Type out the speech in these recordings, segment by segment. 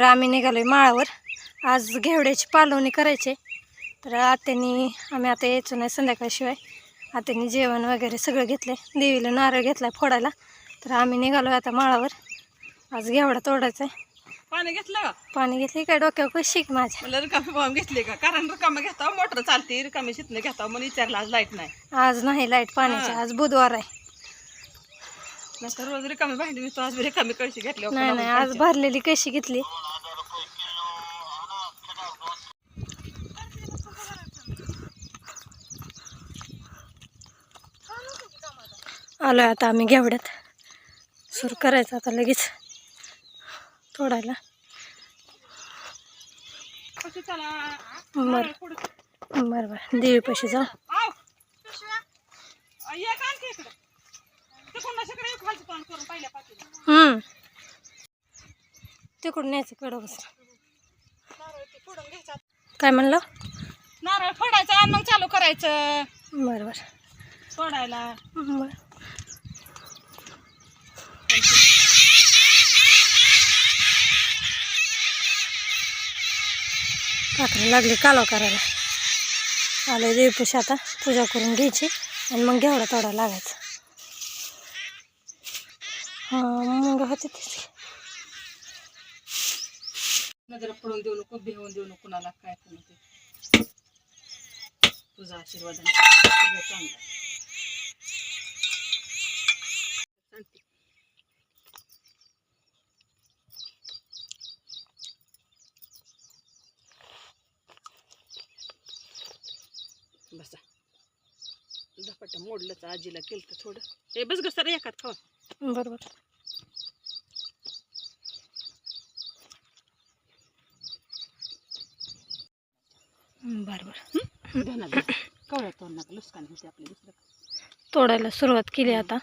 तर आम्ही निघालोय माळावर. आज घेवड्याची पालवणी करायची तर आत्यानी आम्ही आता यायचो नाही संध्याकाळशिवाय. आत्यानी जेवण वगैरे सगळं घेतलं देवीला नारळ घेतलाय फोडायला. तर आम्ही निघालोय आता माळावर. आज घेवडा तोडायचा आहे. पाणी घेतलं का? पाणी घेतले काय? डोक्यावर कशी माझ्या. म्हणलं रिकामी बॉम्ब घेतली का? कारण रिकामी घेता मोटर चालते रिकामी शितने घेता म्हणून विचारला आज लाइट नाही. आज नाही लाइट पाण्याची. आज बुधवार आहे. नंतर रोज रिकामी विकतो आज रिकामी कळशी घेतली नाही नाही आज भरलेली कशी घेतली. आलोय आता आम्ही घेवड्यात. सुरू करायचं आता लगेच. तोडायला. बरं बरं बरं जाऊ का आणखी इकडं तिकडून अशाकडे खालचं तोंड करून पहिल्या पाठी हम्म. तिकडून यायचं कडं बस. काय म्हणलं? नारळ फोडायचं मग चालू करायचं. बरं बरं. सोडायला बरं. काकडे लागली कालवा करायला. आले देवपूशी आता पूजा करून घ्यायची आणि मग घेवडा तोडा लागायचा. हां मग होते तिथे नजर पडून देऊ नको भिवून देऊ नको कुणाला काय पण ते तुझा आशीर्वाद चांगला चांगलं. धपाटा मोडलंच आजीला केलं तर थोडं. हे बस ग सर एकात खावा. बरोबर बरं. बरं ध्यानात घे. कवळ्या तोंड नका होते आपली दुसरं. तोडायला सुरुवात केली आता.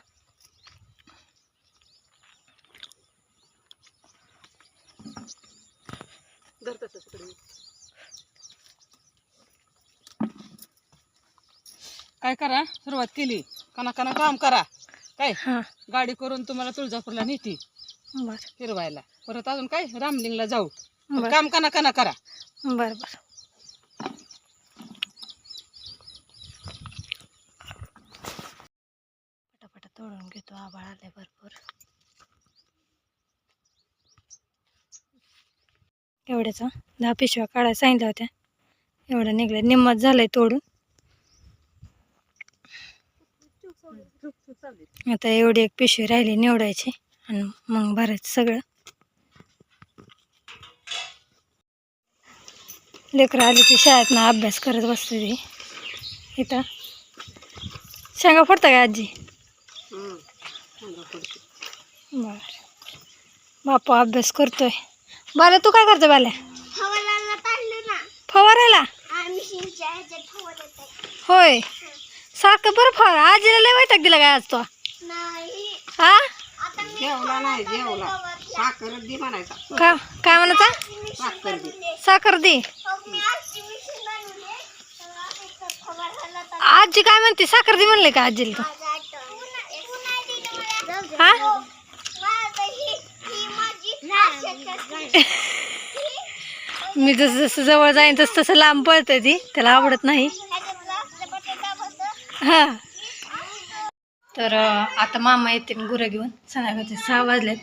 काय करा? सुरुवात केली. कना काम करा. काय? हां. गाडी करून तुम्हाला तुळजापूरला नेती. बरं. फिरवायला. परत अजून काय? रामलिंगला जाऊ. पण बरं. काम कना कना करा. बरं बरं. पटापटा तोडून घेतो. आबाळ आले भरपूर. एवढ्याचा. दहा पिशव्या काढायला सांगितल्या होत्या. एवढं निघलं. निम्मत झालंय तोडून. आता एवढी एक पिशवी राहिली निवडायची आणि मग भरायचं सगळं. लेकरं आली ती शाळेत ना अभ्यास करत बसते ती इथं. शेंगा फोडता का आजी? बर. बापू अभ्यास करतोय. बाला तू काय करतो बाल्या फवारायला होय. सारखं बरं फवारा आजीला लय वैताग दिला काय आज तो? हा? जेवला नाही जेवला. साखर दे म्हणायचा. का काय म्हणायचा? साखर दे. साखर दे. आजी काय म्हणते? साखर दे म्हणले का आजीला तू? हा मी जसं जसं जवळ जाईन तसं तसं लांब पळतंय ती. त्याला आवडत नाही. हा. तर आता मामा येतील गुरं घेऊन. संध्याकाळचे सहा वाजलेत.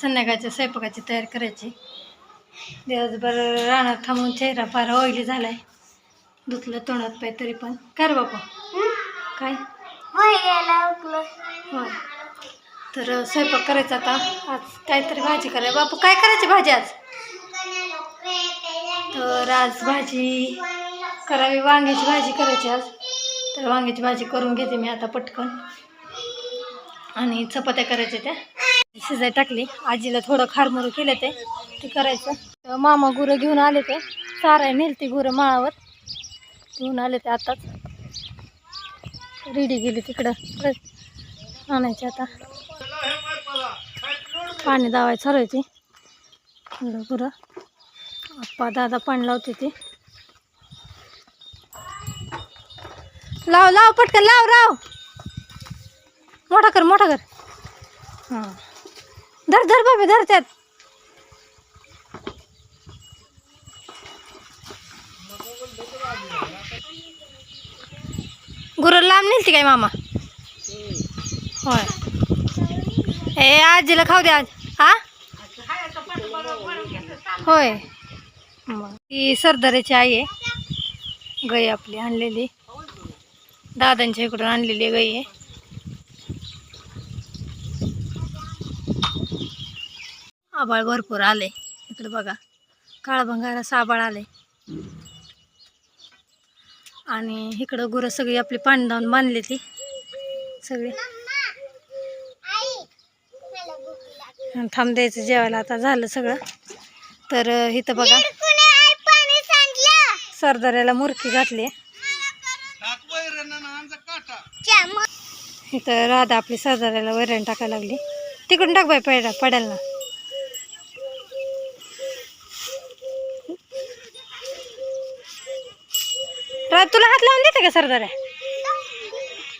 संध्याकाळच्या स्वयंपाकाची तयारी करायची. दिवसभर रानात थांबून चेहरा फार ऑइली झालाय. धुतलं तोंडात पाय तरी पण. काय रे बापा. काय? होय तर स्वयंपाक करायचा आता. आज काहीतरी भाजी करायला. बापू काय करायची भाजी आज? तर आज भाजी करावी वांग्याची भाजी करायची आज. तर वांग्याची भाजी करून घेते मी आता पटकन. आणि चपात्या करायच्या त्या. शिजाय टाकली. आजीला थोडं खारमुरं केलं ते ते करायचं. तर मामा गुरं घेऊन आले ते. चाराय नेलते गुरं माळावर. घेऊन आले ते आताच. रेडी गेली तिकडं. परत आणायची आता. पाणी दावायला चालवायची गुरं. आप्पा दादा पाणी लावते ते. लाव लाव पटकन लाव राव. मोठा कर मोठा कर. धर धर बाबा धर त्यात. गुरु लांब नेलती काय मामा? होय. ए आजीला खाऊ दे आज. हा होय. ती सरदाराची आई आहे. गई आपली आणलेली. दादांच्या इकडून आणलेली गाई आहे. आबाळ भरपूर आले इकडे बघा. काळभंगारा साबाळ आले आणि इकडं गुरं सगळी आपली पाणी धावून बांधली ती. सगळी. थांब द्यायचं जेवायला. आता झालं सगळं. तर इथं बघा. सरदाराला मुरकी घातली इथं राधा आपली सरदाराला वैरण टाकायला लागली. तिकडून टाक बाय पडा पडेल ना. राधा तुला हात लावून देते का सरदार?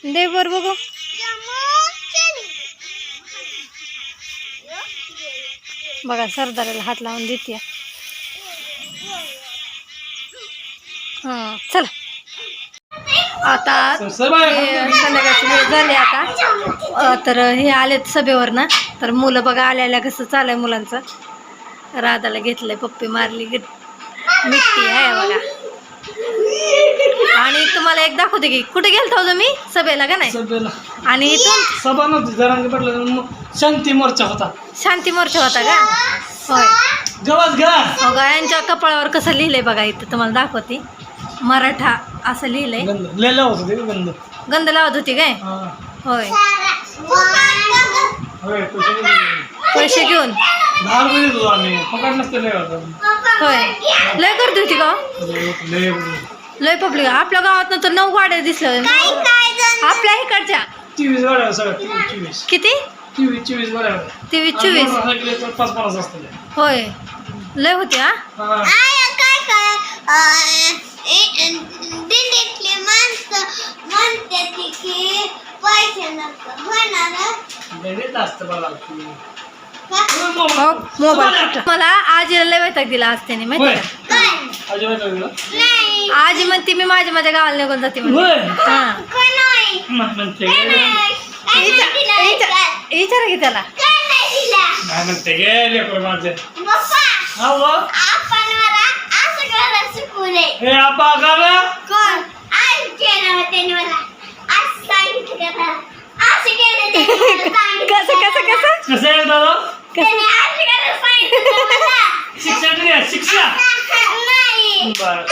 दे बर बघू. बघा सरदाराला हात लावून देते. हां चला. आता हे संध्याकाळची वेळ झाली आता. तर हे आलेत सभेवर ना तर मुलं बघा आल्या आल्या कसं चाललंय मुलांचं. राधाला घेतलंय पप्पी मारली मिट्टी आहे बघा. आणि तुम्हाला एक दाखवते की कुठे गेलता होतो मी सभेला का नाही? सभेला. आणि इथून? सभा नव्हती शांती मोर्चा होता. शांती मोर्चा होता का? होय. हो यांच्या कपाळावर कसं लिहिलंय बघा इथं तुम्हाला दाखवते. मराठा असं लिहिलंय. गंध लिहिलं होतं ते गंध? गंध लावत होती काय? हा. होय. होय पैसे घेऊन. दहा रुपये देतो आम्ही. फकाट नसते लय होतं होय. लय गर्दी होती का? हो? लय- पब्लिक आपल्या गावात तर नऊ गाड्या दिसल्या. आपल्या इकडच्या. चोवीस गाड्या आहेत सगळ्या चोवीस चोवीस. किती? चोवीस चोवीस गाड्या आहेत. तेवीस मोटरसायकली पाच होय. लय होती हा? हा. माणसं की पैसे नसतं. हो मोबाईल? मला आजीला लय वैताग दिला आज त्याने होय माहिती का अजिबात. नाही आजी म्हणते मी माझ्या माझ्या गावाला निघून जाते होय हा नाही मग म्हणते काय गे. नाही काय नाही दिला विचार- विचारा की त्याला काय नाही दिला नाही म्हणते गे लेकरं माझे पप्पा हा व. आपण मला असं करायला शिकवले हे आपा गाणं कोण? आज केलं त्यांनी मला. आज सांगितलं का असं केलं सांगितलं. कसं कसं कसं? कसं आहे दादा? त्यांनी असं करायला सांगितलं मला. शिक्षण द्या शिक्षा. नाही. बरं.